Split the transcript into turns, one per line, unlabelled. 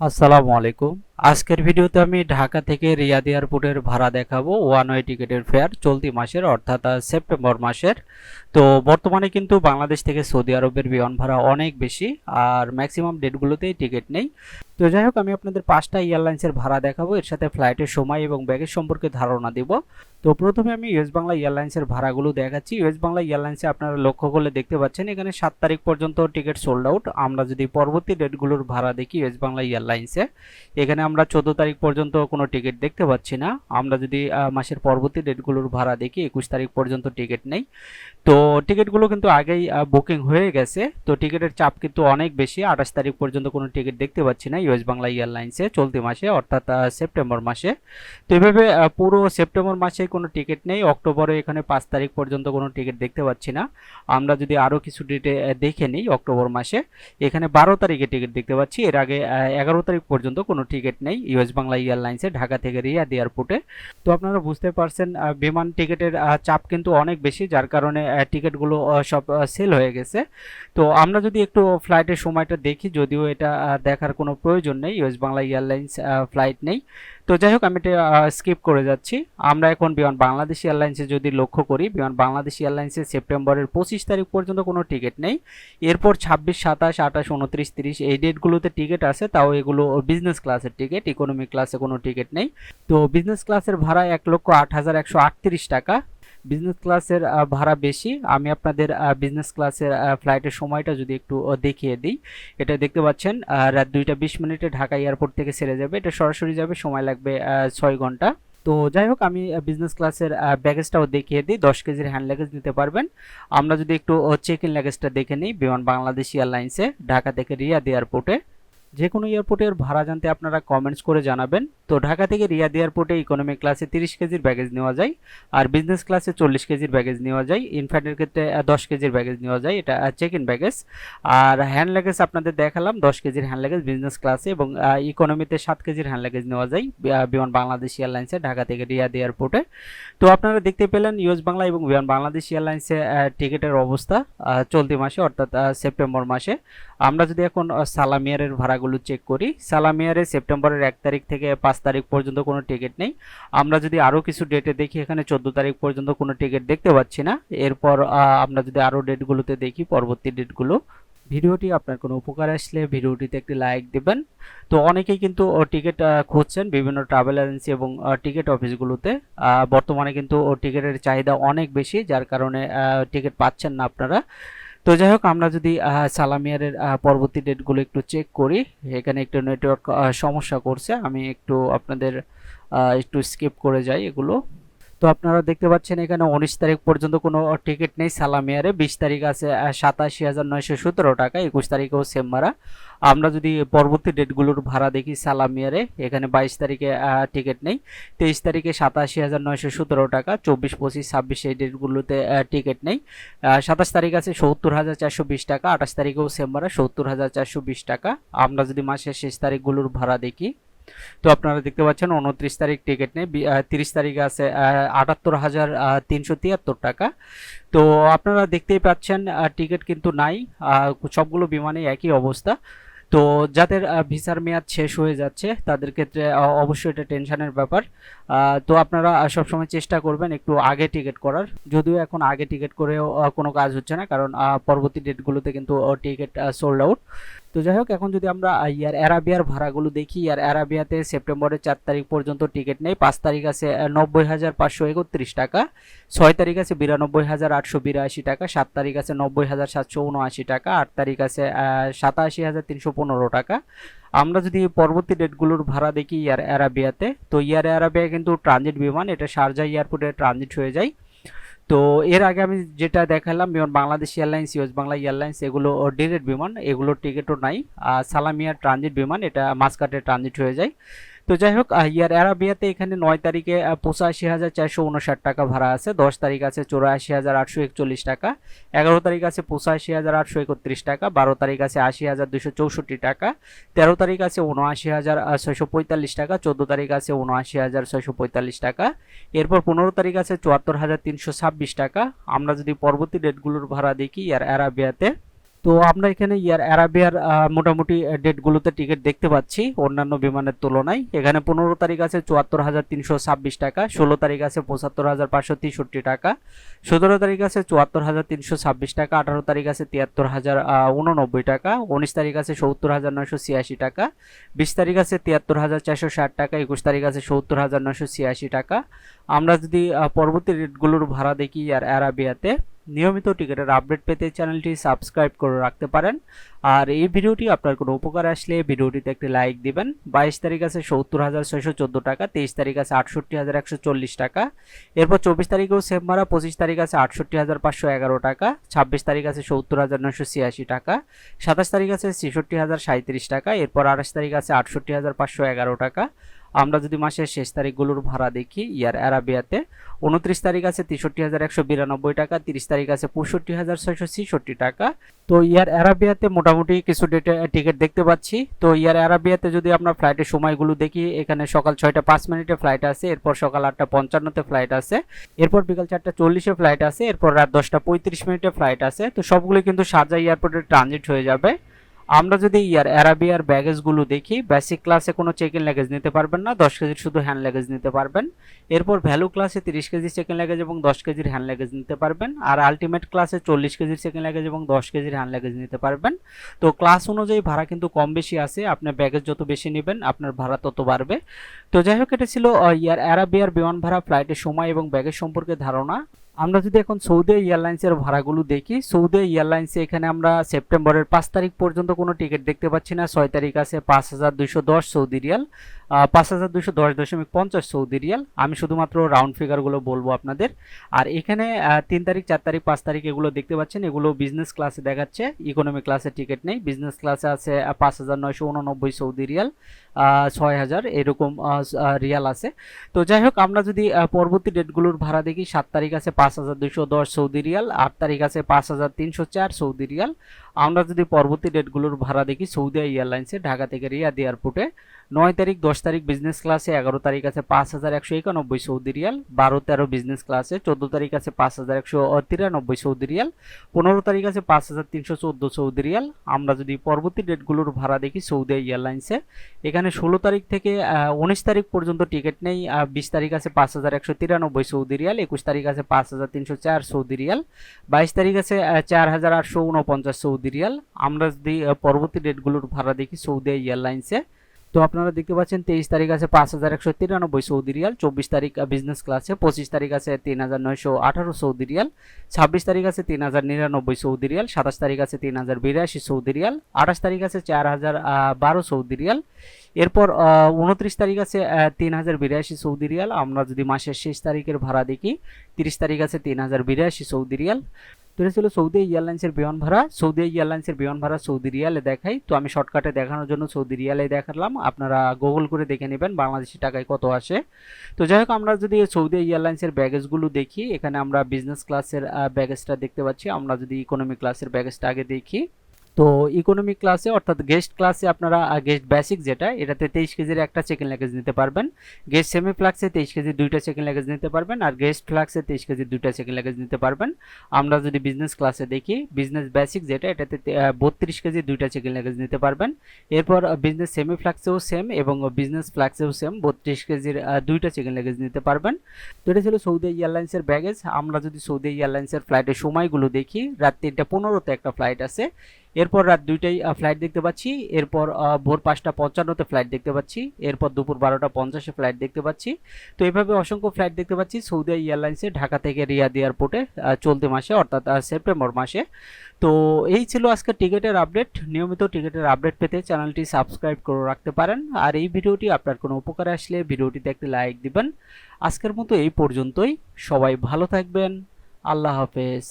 আসসালামু আলাইকুম। আজকের ভিডিওতে আমি ঢাকা থেকে রিয়াদ এয়ারপোর্টের ভাড়া দেখাবো ওয়ান ওয়ে টিকিটের ফেয়ার চলতি মাসের, অর্থাৎ সেপ্টেম্বর মাসের। তো বর্তমানে কিন্তু বাংলাদেশ থেকে সৌদি আরবের বিমান ভাড়া অনেক বেশি আর ম্যাক্সিমাম ডেটগুলোতেই টিকিট নেই। তো যাই হোক, আমি আপনাদের পাঁচটা এয়ারলাইন্সের ভাড়া দেখাবো। এর সাথে ফ্লাইটের সময় এবং ব্যাগের সম্পর্কে ধারণা দিব। তো প্রথমে আমি ইউএস বাংলা এয়ারলাইন্সের ভাড়াগুলো দেখাচ্ছি। ইউএস বাংলা এয়ারলাইন্সে আপনারা লক্ষ্য করলে দেখতে পাচ্ছেন, এখানে সাত তারিখ পর্যন্ত টিকিট সোল্ড আউট আমরা যদি পরবর্তী ডেটগুলোর ভাড়া দেখি ইউএস বাংলা এয়ারলাইন্সে, এখানে আমরা চোদ্দ তারিখ পর্যন্ত কোনো টিকিট দেখতে পাচ্ছি না। আমরা যদি মাসের পরবর্তী ডেটগুলোর ভাড়া দেখি, একুশ তারিখ পর্যন্ত টিকিট নেই। তো টিকিটগুলো কিন্তু আগেই বুকিং হয়ে গেছে। তো টিকিটের চাপ কিন্তু অনেক বেশি। আঠাশ তারিখ পর্যন্ত কোনো টিকিট দেখতে পাচ্ছি না। ইউএস বাংলা এয়ারলাইন্সে চলতি মাসে, অর্থাৎ সেপ্টেম্বর মাসে। তো এভাবে পুরো সেপ্টেম্বর মাসে কোনো টিকিট নেই। অক্টোবরে এখানে পাঁচ তারিখ পর্যন্ত কোনো টিকিট দেখতে পাচ্ছি না। আমরা যদি আরও কিছু ডেটে দেখে নিই অক্টোবর মাসে, এখানে বারো তারিখে টিকিট দেখতে পাচ্ছি। এর আগে এগারো তারিখ পর্যন্ত কোনো টিকিট নেই ইউএস বাংলা এয়ারলাইন্সে ঢাকা থেকে রিয়াদ এয়ারপোর্টে। তো আপনারা বুঝতে পারছেন বিমান টিকিটের চাপ কিন্তু অনেক বেশি। যার কারণে টিকিটগুলো সব সেল হয়ে গেছে। তো আমরা যদি একটু ফ্লাইটের সময়টা দেখি, যদিও এটা দেখার কোনো প্রয়োজন নেই ইউএস বাংলা এয়ারলাইন্স ফ্লাইট নেই। তো যাই হোক, আমি এটা স্কিপ করে যাচ্ছি। আমরা এখন বিমান বাংলাদেশ এয়ারলাইন্সে যদি লক্ষ্য করি বিমান বাংলাদেশ এয়ারলাইন্সে সেপ্টেম্বরের পঁচিশ তারিখ পর্যন্ত কোনো টিকিট নেই। এরপর ছাব্বিশ, সাতাশ, আঠাশ, উনত্রিশ, তিরিশ, এই ডেটগুলোতে টিকিট আছে, তাও এগুলো বিজনেস ক্লাসের টিকিট ইকোনমি ক্লাসে কোনো টিকিট নেই। তো বিজনেস ক্লাসের ভাড়া এক লক্ষ আট হাজার একশো আটত্রিশ টাকা। বিজনেস ক্লাসের ভাড়া বেশি। আমি আপনাদের বিজনেস ক্লাসের ফ্লাইটের সময়টা যদি একটু দেখিয়ে দিই। এটা দেখতে পাচ্ছেন রাত দুইটা বিশ মিনিটে ঢাকা এয়ারপোর্ট থেকে ছেড়ে যাবে। এটা সরাসরি যাবে, সময় লাগবে ছয় ঘণ্টা। তো যাই হোক, আমি বিজনেস ক্লাসের ব্যাগেজটাও দেখিয়ে দিই। দশ কেজির হ্যান্ড লাগেজ নিতে পারবেন। আমরা যদি একটু চেক ইন লাগেজটা দেখে নিই, বিমান বাংলাদেশ এয়ারলাইন্সে, ঢাকা থেকে রিয়াদ এয়ারপোর্টে। যে কোনো এয়ারপোর্টের ভাড়া জানতে আপনারা কমেন্টস করে জানাবেন। তো ঢাকা থেকে রিয়াদ এয়ারপোর্টে ইকোনমিক ক্লাসে তিরিশ কেজির ব্যাগেজ নেওয়া যায় আর বিজনেস ক্লাসে চল্লিশ কেজির ব্যাগেজ নেওয়া যায়। ইনফ্যান্টের ক্ষেত্রে দশ কেজির ব্যাগেজ নেওয়া যায়। এটা চেক ইন ব্যাগেজ আর হ্যান্ড লাগেজ আপনাদের দেখালাম, দশ কেজির হ্যান্ড লাগেজ বিজনেস ক্লাসে এবং ইকোনমিতে সাত কেজির হ্যান্ড লাগেজ নেওয়া যায় বিমান বাংলাদেশ এয়ারলাইন্সে ঢাকা থেকে রিয়াদ এয়ারপোর্টে। তো আপনারা দেখতে পেলেন ইউএস বাংলা এবং বিমান বাংলাদেশ এয়ারলাইন্সে টিকিটের অবস্থা চলতি মাসে অর্থাৎ সেপ্টেম্বর মাসে। আমরা যদি এখন সালামিয়ারের ভাড়াগুলো চেক করি। সালামিয়ারে সেপ্টেম্বরের এক তারিখ থেকে পাঁচ তারিখ পর্যন্ত কোনো টিকিট নেই। আমরা যদি আরও কিছু ডেটে দেখি, এখানে চোদ্দ তারিখ পর্যন্ত কোনো টিকিট দেখতে পাচ্ছি না। এরপর আমরা যদি আরও ডেটগুলোতে দেখি, পরবর্তী ডেটগুলো ভিডিওটি আপনার কোনো উপকার আসলে ভিডিওটিতে একটি লাইক দেবেন। তো অনেকেই কিন্তু টিকিট খুঁজছেন বিভিন্ন ট্রাভেল এজেন্সি এবং টিকিট অফিসগুলোতে বর্তমানে কিন্তু টিকিটের চাহিদা অনেক বেশি, যার কারণে টিকিট পাচ্ছেন না আপনারা। তো যাই হোক আমরা যদি সালামিয়ারের পরবর্তী ডেটগুলো একটু চেক করি, এখানে একটু নেটওয়ার্ক সমস্যা করছে, আমি একটু আপনাদের একটু স্কিপ করে যাই এগুলো। তো আপনারা দেখতে পাচ্ছেন এখানে উনিশ তারিখ পর্যন্ত কোনো টিকিট নেই। সালামিয়ারে বিশ তারিখ আছে সাতাশি হাজার নয়শো সতেরো টাকা, একুশ তারিখেও সেম ভাড়া আমরা যদি পরবর্তী ডেটগুলোর ভাড়া দেখি সালামিয়ারে এখানে বাইশ তারিখে টিকিট নেই। তেইশ তারিখে সাতাশি হাজার নয়শো সতেরো টাকা, চব্বিশ, পঁচিশ, ছাব্বিশ এই ডেটগুলোতে টিকিট নেই। সাতাশ তারিখ আছে সত্তর হাজার চারশো বিশ টাকা, আঠাশ তারিখেও সেম ভাড়া সত্তর হাজার চারশো বিশ টাকা। আমরা যদি মাসের শেষ তারিখগুলোর ভাড়া দেখি তো আপনারা দেখতে পাচ্ছেন উনত্রিশ তারিখ টিকিট নেই তিরিশ তারিখে আছে আটাত্তর হাজার তিনশো তিয়াত্তর টাকা। তো আপনারা দেখতেই পাচ্ছেন টিকিট কিন্তু নাই সবগুলো বিমানে একই অবস্থা। তো যাদের ভিসার মেয়াদ শেষ হয়ে যাচ্ছে, তাদের ক্ষেত্রে অবশ্যই এটা টেনশনের ব্যাপার। তো আপনারা সবসময় চেষ্টা করবেন একটু আগে টিকিট করার। যদিও এখন আগে টিকিট করেও কোনো কাজ হচ্ছে না, কারণ পরবর্তী ডেটগুলোতে কিন্তু টিকিট সোল্ড আউট তো যাই হোক, এখন যদি আমরা ইয়ার অ্যারাবিয়ার ভাড়াগুলো দেখি, ইয়ার অ্যারাবিয়াতে সেপ্টেম্বরের চার তারিখ পর্যন্ত টিকিট নেই। পাঁচ তারিখ আছে নব্বই হাজার পাঁচশো একত্রিশ টাকা। ছয় তারিখ আছে বিরানব্বই হাজার আটশো বিরাশি টাকা। সাত তারিখ আছে নব্বই হাজার সাতশো উনআশি টাকা। আট তারিখ আছে সাতাশি হাজার তিনশো পনেরো টাকা। আমরা যদি পরবর্তী ডেটগুলোর ভাড়া দেখি ইয়ার অ্যারাবিয়াতে, তো ইয়ার অ্যারাবিয়া কিন্তু ট্রানজিট বিমান, এটা শারজা এয়ারপোর্টে ট্রানজিট হয়ে যায়। তো এর আগে আমি যেটা দেখালাম, Biman Bangladesh airlines, US Bangla airlines, এগুলো ডিরেক্ট বিমান, এগুলোর টিকিটও নাই। আর সালামিয়া ট্রানজিট বিমান, এটা মাসকাটে ট্রানজিট হয়ে যায়। তো যাই হোক ইয়ার অ্যারাবিয়াতে এখানে নয় তারিখে পঁচাশি হাজার চারশো উনষাট টাকা ভাড়া আছে, দশ তারিখ আছে চৌরাশি হাজার আটশো একচল্লিশ টাকা, এগারো তারিখ আছে পঁচাশি হাজার আটশো একত্রিশ টাকা, বারো তারিখ আছে আশি হাজার দুশো চৌষট্টি টাকা, তেরো তারিখ আছে উনআশি হাজার ছয়শো পঁয়তাল্লিশ টাকা, চোদ্দ তারিখ আছে উনআশি হাজার ছয়শো পঁয়তাল্লিশ টাকা, এরপর পনেরো তারিখ আছে চুয়াত্তর হাজার তিনশো ছাব্বিশ টাকা। আমরা যদি পরবর্তী ডেটগুলোর ভাড়া দেখি, ইয়ার অ্যারাবিয়াতে তো আমরা এখানে ইয়ার অ্যারাবিয়ার মোটামুটি ডেটগুলোতে টিকিট দেখতে পাচ্ছি অন্যান্য বিমানের তুলনায়। এখানে পনেরো তারিখ আছে চুয়াত্তর হাজার তিনশো ছাব্বিশ টাকা, ষোলো তারিখ আছে পঁচাত্তর হাজার পাঁচশো তেষট্টি টাকা, সতেরো তারিখ আছে চুয়াত্তর হাজার তিনশো ছাব্বিশ টাকা, আঠারো তারিখ আছে তিয়াত্তর হাজার উননব্বই টাকা, উনিশ তারিখ আছে সত্তর হাজার নয়শো ছিয়াশি টাকা, বিশ তারিখ আছে তিয়াত্তর হাজার চারশো ষাট টাকা, একুশ তারিখ আছে সত্তর হাজার নয়শো ছিয়াশি টাকা। আমরা যদি পরবর্তী রেটগুলোর ভাড়া দেখি আর অ্যারাবিয়াতে নিয়মিত টিকিটের আপডেট পেতে চ্যানেলটি সাবস্ক্রাইব করে রাখতে পারেন। আর এই ভিডিওটি আপনার কোনো উপকার আসলে ভিডিওটিতে একটি লাইক দিবেন। বাইশ তারিখ আছে সত্তর হাজার ছয়শো চোদ্দ টাকা, তেইশ তারিখ আছে আটষট্টি হাজার একশো চল্লিশ টাকা। এরপর চব্বিশ তারিখেও সেম ভাড়া, পঁচিশ তারিখ আছে আটষট্টি হাজার পাঁচশো এগারো টাকা, ছাব্বিশ তারিখ আছে সত্তর হাজার নয়শো ছিয়াশি টাকা, সাতাশ তারিখ আছে ছেষট্টি হাজার সাঁত্রিশ টাকা, এরপর আঠাশ তারিখ আছে আটষট্টি হাজার পাঁচশো এগারো টাকা। আমরা যদি মাসের শেষ তারিখগুলোর ভাড়া দেখি, ইয়ার অ্যারাবিয়াতে উনত্রিশ তারিখ আছে তেষট্টি হাজার একশো বিরানব্বই টাকা, তিরিশ তারিখ আছে পঁয়ষট্টি হাজার ছয়শো ছেষট্টি টাকা। তো ইয়ার অ্যারাবিয়াতে মোটামুটি কিছু ডেটে টিকিট দেখতে পাচ্ছি। তো ইয়ার অ্যারাবিয়াতে যদি আমরা ফ্লাইটের সময়গুলো দেখি, এখানে সকাল ছয়টা পাঁচ মিনিটে ফ্লাইট আছে, এরপর সকাল আটটা পঞ্চান্নতে ফ্লাইট আছে, এরপর বিকাল চারটা চল্লিশে ফ্লাইট আছে, এরপর রাত দশটা পঁয়ত্রিশ মিনিটে ফ্লাইট আছে। তো সবগুলো কিন্তু শারজা এয়ারপোর্টে ট্রানজিট হয়ে যাবে। আমরা যদি ইয়ার অ্যারাবিয়ার ব্যাগেজগুলো দেখি বেসিক ক্লাসে কোনো চেক ইন লাগেজ নিতে পারবেন না, দশ কেজির শুধু হ্যান্ড লাগেজ নিতে পারবেন। এরপর ভ্যালু ক্লাসে তিরিশ কেজি চেক ইন লাগেজ এবং দশ কেজির হ্যান্ড লাগেজ নিতে পারবেন। আর আলটিমেট ক্লাসে চল্লিশ কেজির চেক ইন লাগেজ এবং দশ কেজির হ্যান্ড লাগেজ নিতে পারবেন। তো ক্লাস অনুযায়ী ভাড়া কিন্তু কম বেশি আছে, আপনার ব্যাগেজ যত বেশি নেবেন, আপনার ভাড়া তত বাড়বে। তো যাই হোক, এটা ছিল ইয়ার অ্যারাবিয়ার বিমান ভাড়া ফ্লাইটের সময় এবং ব্যাগের সম্পর্কে ধারণা। আমরা যদি এখন সৌদি এয়ারলাইন্সের ভাড়াগুলো দেখি, সৌদি এয়ারলাইন্সে এখানে আমরা সেপ্টেম্বরের পাঁচ তারিখ পর্যন্ত কোনো টিকিট দেখতে পাচ্ছি না। ছয় তারিখ আছে পাঁচ হাজার দুইশো দশ সৌদি রিয়াল। পাঁচ হাজার দুইশো দশ দশমিক পঞ্চাশ সৌদি রিয়াল। আমি শুধুমাত্র রাউন্ড ফিগারগুলো বলব আপনাদের। আর এখানে তিন তারিখ, চার তারিখ, পাঁচ তারিখ এগুলো দেখতে পাচ্ছেন। এগুলো বিজনেস ক্লাসে দেখাচ্ছে। ইকোনমি ক্লাসে টিকিট নেই। বিজনেস ক্লাসে আছে পাঁচ হাজার নয়শো উননব্বই সৌদি রিয়াল। ছয় হাজার এরকম রিয়াল আছে। তো যাই হোক, আমরা যদি পরবর্তী ডেটগুলোর ভাড়া দেখি, সাত তারিখ আছে পাঁচ হাজার দুশো দশ সৌদি রিয়াল, আট তারিখ আছে পাঁচ হাজার তিনশো চার সৌদি রিয়াল আমরা যদি পরবর্তী ডেটগুলোর ভাড়া দেখি, সৌদি এয়ারলাইন্সে, ঢাকা থেকে রিয়াদ এয়ারপোর্টে, নয় তারিখ, দশ তারিখ বিজনেস ক্লাসে এগারো তারিখ আছে পাঁচ হাজার একশো একানব্বই সৌদি রিয়াল, বারো তেরো বিজনেস ক্লাসে চোদ্দ তারিখ আছে পাঁচ হাজার একশো তিরানব্বই সৌদি রিয়াল, পনেরো তারিখ আছে পাঁচ হাজার তিনশো চোদ্দ সৌদি রিয়াল। আমরা যদি পরবর্তী ডেটগুলোর ভাড়া দেখি সৌদি এয়ারলাইন্সে, এখানে ষোলো তারিখ থেকে উনিশ তারিখ পর্যন্ত টিকিট নেই বিশ তারিখ আছে পাঁচ হাজার একশো তিরানব্বই সৌদি রিয়াল, একুশ তারিখ আছে পাঁচ হাজার তিনশো চার সৌদি রিয়াল, বাইশ তারিখ আছে চার হাজার আটশো উনপঞ্চাশ সৌদি রিয়াল আমরা যদি পরবর্তী ডেটগুলোর ভাড়া দেখি, সৌদি এয়ারলাইন্সে। তো আপনারা দেখতে পাচ্ছেন, তেইশ তারিখ আছে পাঁচ হাজার একশো তিরানব্বই সৌদি রিয়াল, চব্বিশ তারিখ বিজনেস ক্লাসে, পঁচিশ তারিখ আছে তিন হাজার নয়শো আঠারো সৌদি রিয়াল, ছাব্বিশ তারিখ আছে তিন হাজার নিরানব্বই সৌদি রিয়াল, সাতাশ তারিখ আছে তিন হাজার বিরাশি সৌদি রিয়াল, আঠাশ তারিখ আছে চার হাজার বারো সৌদি রিয়াল। এরপর উনত্রিশ তারিখ আছে তিন হাজার বিরাশি সৌদি রিয়াল। আমরা যদি মাসের শেষ তারিখের ভাড়া দেখি, তিরিশ তারিখ আছে তিন হাজার বিরাশি সৌদি রিয়াল। তো ছিল সৌদি এয়ারলাইন্সের বিমান ভাড়া, সৌদি এয়ারলাইন্সের বিমান ভাড়া সৌদি রিয়ালে দেখাই। তো আমি শর্টকাটে দেখানোর জন্য সৌদি রিয়ালে দেখালাম। আপনারা গুগল করে দেখে নেবেন বাংলাদেশি টাকায় কত আসে। তো যাই হোক, আমরা যদি সৌদি এয়ারলাইন্সের ব্যাগেজগুলো দেখি, এখানে আমরা বিজনেস ক্লাসের ব্যাগেজটা দেখতে পাচ্ছি। আমরা যদি ইকোনমি ক্লাসের ব্যাগেজটা আগে দেখি। তো ইকোনমি ক্লাসে অর্থাৎ গেস্ট ক্লাসে আপনারা গেস্ট বেসিক যেটা, এটাতে তেইশ কেজির একটা চেকিং লাগেজ নিতে পারবেন। গেস্ট সেমি ফ্লাক্সে তেইশ কেজি দুইটা চেকিং লাগেজ নিতে পারবেন, আর গেস্ট ফ্লাক্সে তেইশ কেজি দুইটা চেকিং লাগেজ নিতে পারবেন। আমরা যদি বিজনেস ক্লাসে দেখি বিজনেস বেসিক যেটা, এটাতে বত্রিশ কেজি দুইটা চেকিং লাগেজ নিতে পারবেন। এরপর বিজনেস সেমি ফ্লাক্সেও সেম এবং বিজনেস ফ্লাক্সেও সেম বত্রিশ কেজির দুইটা চেকিং লাগেজ নিতে পারবেন। তো এটা ছিল সৌদি এয়ারলাইন্সের ব্যাগেজ আমরা যদি সৌদি এয়ারলাইন্সের ফ্লাইটের সময়গুলো দেখি, রাত তিনটা পনেরোতে একটা ফ্লাইট আছে এরপর রাত দুইটাই ফ্লাইট দেখতে পাচ্ছি। এরপর ভোর পাঁচটা পঞ্চান্নতে ফ্লাইট দেখতে পাচ্ছি। এরপর দুপুর বারোটা পঞ্চাশে ফ্লাইট দেখতে পাচ্ছি। তো এভাবে অসংখ্য ফ্লাইট দেখতে পাচ্ছি সৌদি এয়ারলাইন্সে ঢাকা থেকে রিয়াদ এয়ারপোর্টে চলতি মাসে, অর্থাৎ সেপ্টেম্বর মাসে। তো এই ছিল আজকে টিকিটের আপডেট নিয়মিত টিকিটের আপডেট পেতে চ্যানেলটি সাবস্ক্রাইব করে রাখতে পারেন। আর এই ভিডিওটি আপনার কোনো উপকারে আসলে ভিডিওটিতে একটি লাইক দিবেন। আজকের মতো এই পর্যন্তই। সবাই ভালো থাকবেন। আল্লাহ হাফেজ।